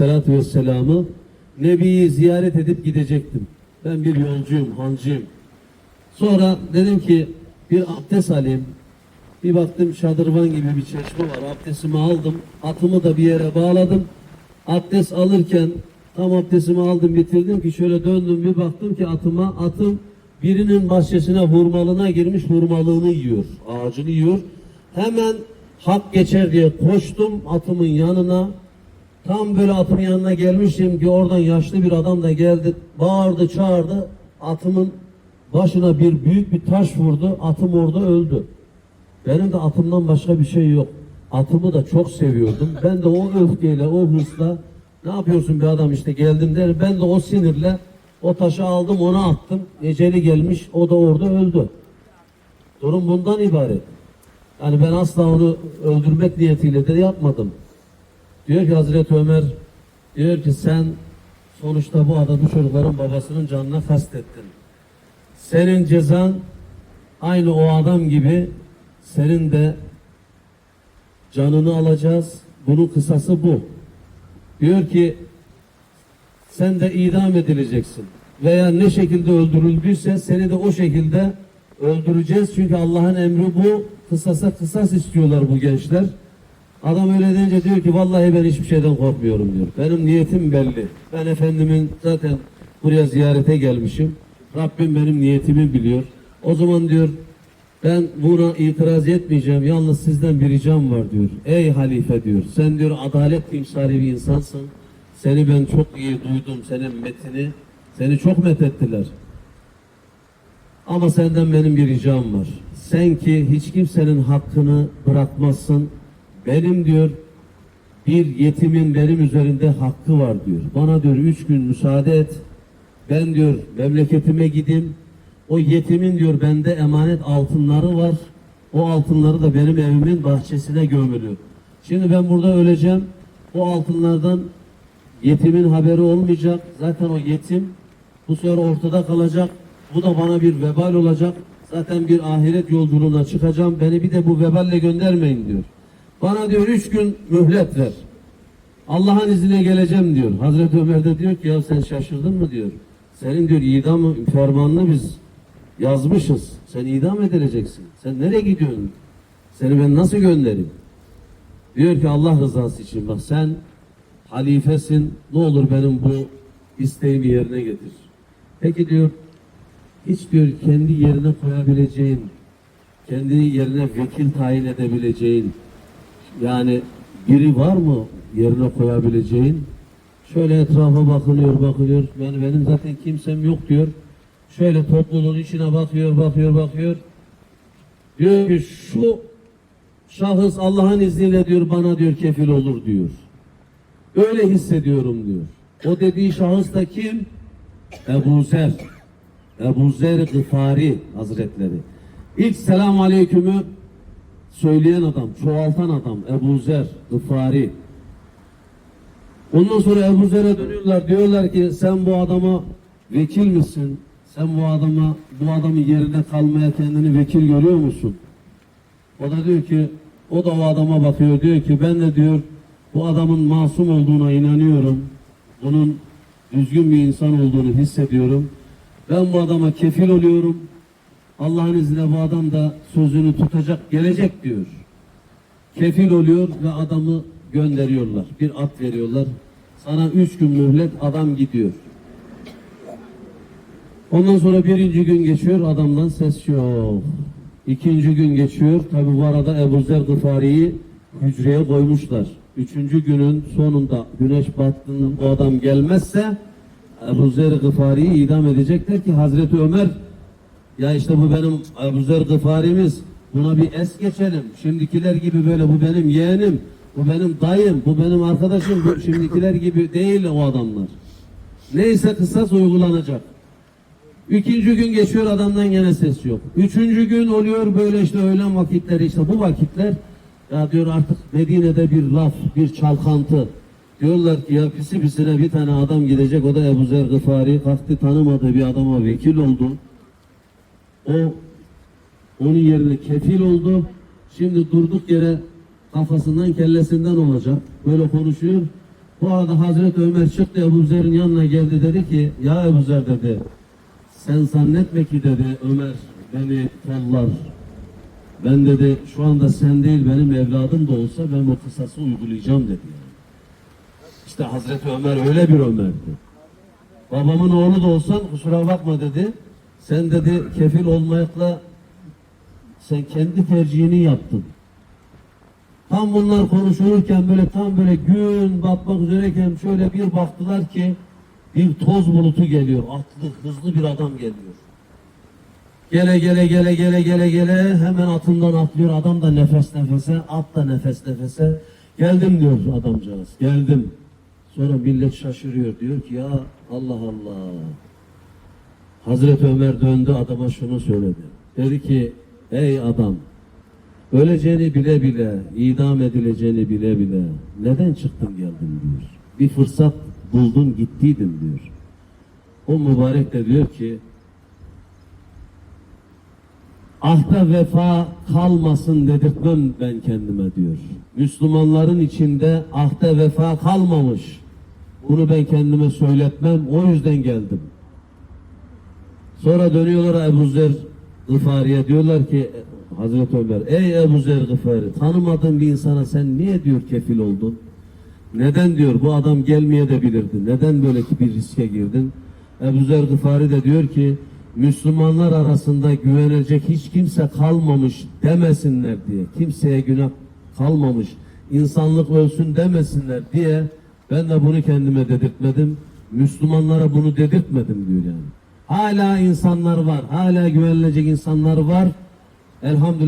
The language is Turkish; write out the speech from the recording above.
aleyhissalatü vesselam'ı Nebi'yi ziyaret edip gidecektim. Ben bir yolcuyum, hancıyım. Sonra dedim ki bir abdest alayım. Bir baktım şadırvan gibi bir çeşme var. Abdestimi aldım. Atımı da bir yere bağladım. Abdest alırken tam abdestimi aldım bitirdim ki şöyle döndüm bir baktım ki atıma atım birinin bahçesine hurmalığına girmiş hurmalığını yiyor. Ağacını yiyor. Hemen hak geçer diye koştum atımın yanına. Tam böyle atımın yanına gelmişim ki oradan yaşlı bir adam da geldi. Bağırdı çağırdı. Atımın başına bir büyük bir taş vurdu. Atım orada öldü. Benim de atımdan başka bir şey yok. Atımı da çok seviyordum. Ben de o öfkeyle, o hırsla ne yapıyorsun bir adam işte geldim der. Ben de o sinirle o taşı aldım ona attım. Eceli gelmiş o da orada öldü. Durum bundan ibaret. Yani ben asla onu öldürmek niyetiyle de yapmadım. Diyor ki Hazreti Ömer diyor ki sen sonuçta bu adamı çocukların babasının canına kastettin. Senin cezan aynı o adam gibi senin de canını alacağız. Bunun kısası bu. Diyor ki sen de idam edileceksin. Veya ne şekilde öldürüldüyse seni de o şekilde öldüreceğiz. Çünkü Allah'ın emri bu. Kısasa kısas istiyorlar bu gençler. Adam öyle deyince diyor ki vallahi ben hiçbir şeyden korkmuyorum diyor. Benim niyetim belli. Ben Efendimin zaten buraya ziyarete gelmişim. Rabbim benim niyetimi biliyor. O zaman diyor ben buna itiraz etmeyeceğim. Yalnız sizden bir ricam var diyor. Ey halife diyor. Sen diyor adalet timsali bir insansın. Seni ben çok iyi duydum. Senin metini. Seni çok methettiler. Ama senden benim bir ricam var. Sen ki hiç kimsenin hakkını bırakmazsın. Benim diyor bir yetimin benim üzerinde hakkı var diyor. Bana diyor üç gün müsaade et. Ben diyor memleketime gideyim. O yetimin diyor bende emanet altınları var. O altınları da benim evimin bahçesine gömülüyor. Şimdi ben burada öleceğim. O altınlardan yetimin haberi olmayacak. Zaten o yetim bu sefer ortada kalacak. Bu da bana bir vebal olacak. Zaten bir ahiret yolculuğuna çıkacağım. Beni bir de bu veballe göndermeyin diyor. Bana diyor üç gün mühlet ver. Allah'ın izniyle geleceğim diyor. Hazreti Ömer de diyor ki ya sen şaşırdın mı diyor. Senin diyor idam fermanını biz yazmışız. Sen idam edileceksin. Sen nereye gidiyorsun? Seni ben nasıl göndereyim? Diyor ki Allah rızası için bak sen halifesin. Ne olur benim bu isteğimi yerine getir. Peki diyor hiç diyor kendi yerine koyabileceğin, kendi yerine vekil tayin edebileceğin yani biri var mı yerine koyabileceğin? Şöyle etrafa bakılıyor, bakılıyor. Yani benim zaten kimsem yok diyor. Şöyle topluluğun içine bakıyor, bakıyor, bakıyor. Diyor ki şu şahıs Allah'ın izniyle diyor bana diyor kefil olur diyor. Öyle hissediyorum diyor. O dediği şahıs da kim? Ebu Zer. Ebu Zer Gıfari Hazretleri. İlk selam aleykümü söyleyen adam, çoğaltan adam Ebu Zer Gıfari. Ondan sonra Ebu Zer'e dönüyorlar. Diyorlar ki sen bu adama vekil misin? Sen bu adama bu adamın yerine kalmaya kendini vekil görüyor musun? O da diyor ki o da o adama bakıyor diyor ki ben de diyor bu adamın masum olduğuna inanıyorum. Onun düzgün bir insan olduğunu hissediyorum. Ben bu adama kefil oluyorum. Allah'ın izniyle bu adam da sözünü tutacak, gelecek diyor. Kefil oluyor ve adamı gönderiyorlar. Bir at veriyorlar. Sana üç gün mühlet adam gidiyor. Ondan sonra birinci gün geçiyor adamdan ses yok. İkinci gün geçiyor. Tabi bu arada Ebu Zer Gıfari'yi hücreye koymuşlar. Üçüncü günün sonunda güneş battığında bu adam gelmezse Ebu Zer Gıfari'yi idam edecekler ki Hazreti Ömer ya işte bu benim Ebu Zer Gıfari'miz buna bir es geçelim. Şimdikiler gibi böyle bu benim yeğenim, bu benim dayım, bu benim arkadaşım, bu şimdikiler gibi değil o adamlar. Neyse kısas uygulanacak. İkinci gün geçiyor adamdan gene ses yok. Üçüncü gün oluyor böyle işte öğlen vakitleri işte bu vakitler ya diyor artık Medine'de bir laf, bir çalkantı. Diyorlar ki ya pisi pisine bir tane adam gidecek o da Ebu Zer Gıfari kalktı tanımadığı bir adama vekil oldu. O onun yerine kefil oldu. Şimdi durduk yere kafasından kellesinden olacak. Böyle konuşuyor. Bu arada Hazreti Ömer çıktı Ebu Zer'in yanına geldi dedi ki ya Ebu Zer dedi sen zannetme ki dedi Ömer beni kollar. Ben dedi şu anda sen değil benim evladım da olsa ben o kısası uygulayacağım dedi. İşte Hazreti Ömer öyle bir Ömer'di. Babamın oğlu da olsan kusura bakma dedi. Sen dedi kefil olmakla sen kendi tercihini yaptın. Tam bunlar konuşulurken böyle tam böyle gün batmak üzereyken şöyle bir baktılar ki bir toz bulutu geliyor. Atlı hızlı bir adam geliyor. Gele gele gele gele gele gele hemen atından atlıyor. Adam da nefes nefese, at da nefes nefese. Geldim diyor adamcağız. Geldim. Sonra millet şaşırıyor. Diyor ki ya Allah Allah. Hazreti Ömer döndü adama şunu söyledi. Dedi ki ey adam öleceğini bile bile, idam edileceğini bile bile neden çıktın geldin diyor. Bir fırsat buldun gittiydin diyor. O mübarek de diyor ki ahta vefa kalmasın dedirtmem ben kendime diyor. Müslümanların içinde ahta vefa kalmamış. Bunu ben kendime söyletmem. O yüzden geldim. Sonra dönüyorlar Ebu Zer Gıfari'ye diyorlar ki Hazreti Ömer ey Ebu Zer Gıfari tanımadığın bir insana sen niye diyor kefil oldun? Neden diyor bu adam gelmeye de bilirdi. Neden böyle ki bir riske girdin? Ebu Zer Gıfari de diyor ki Müslümanlar arasında güvenecek hiç kimse kalmamış demesinler diye. Kimseye günah kalmamış. insanlık ölsün demesinler diye ben de bunu kendime dedirtmedim. Müslümanlara bunu dedirtmedim diyor yani. Hala insanlar var. Hala güvenilecek insanlar var. Elhamdülillah.